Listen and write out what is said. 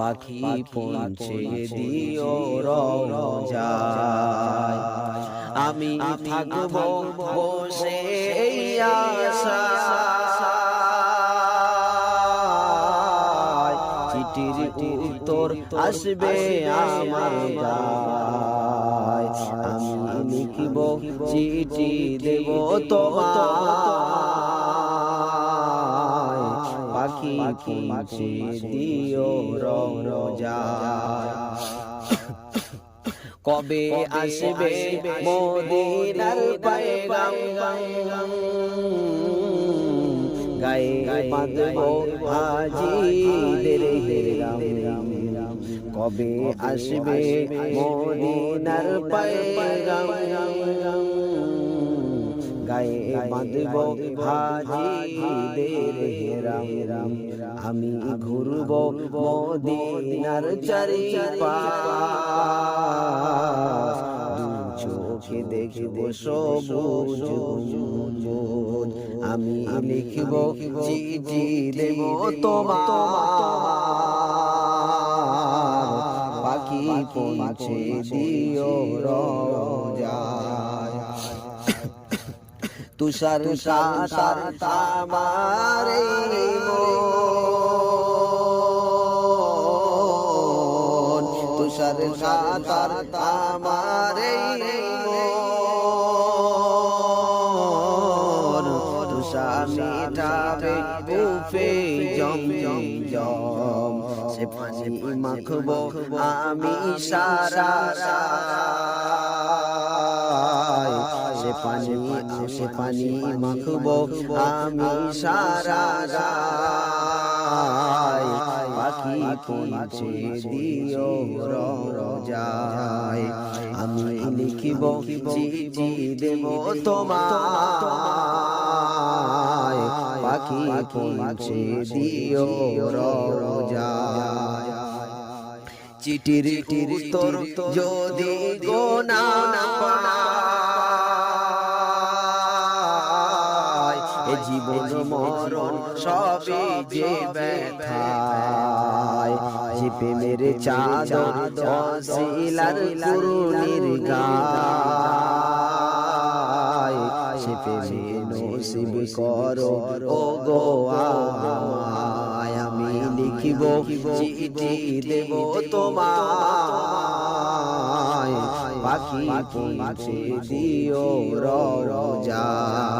পাখি পৌঁছে দিও আমি থাকব বসে চিঠির উত্তর আসবে আমার আমি লিখিব চিঠি দেব তোমায়। পাখি পৌঁছে দিও রোজায় কবে আসবে মোদিনার পায়গাম গায়ে বাঁধব হাজিদের রাম কবে আসবে মোদিনার পায়গাম গায়ে বাঁধব হাজিদের হেরাম। রাম আমি ঘুরব মদিনার চারি চোখে দেখব সবুজ গুঞ্জন। আমি লিখব চিঠি দেব তোমার। পাখি পৌঁছে দিও রোজায় তুষার তুষার কাতার আমার এই মন তুষা মিটাবে উফে জম জম। জম সে পানি মাখবো আমি সারা রায় সে পানি সে পানি মাখবো আমি সারা রায়। পাখি পৌঁছে দিও রোজায় আমি লিখিব চিঠি দেব তোমায়। পাখি পৌঁছে দিও চিঠির টির তোর যদি গোনা পায় সবই যে ব্যথায় যে প্রেমের চাদর অশিলার কুরুনির গায় সে প্রেমে নসিব করো ও গো আমি লিখিব, চিঠি দেব তোমায়। পাখি পৌঁছে দিও রোজায় আমি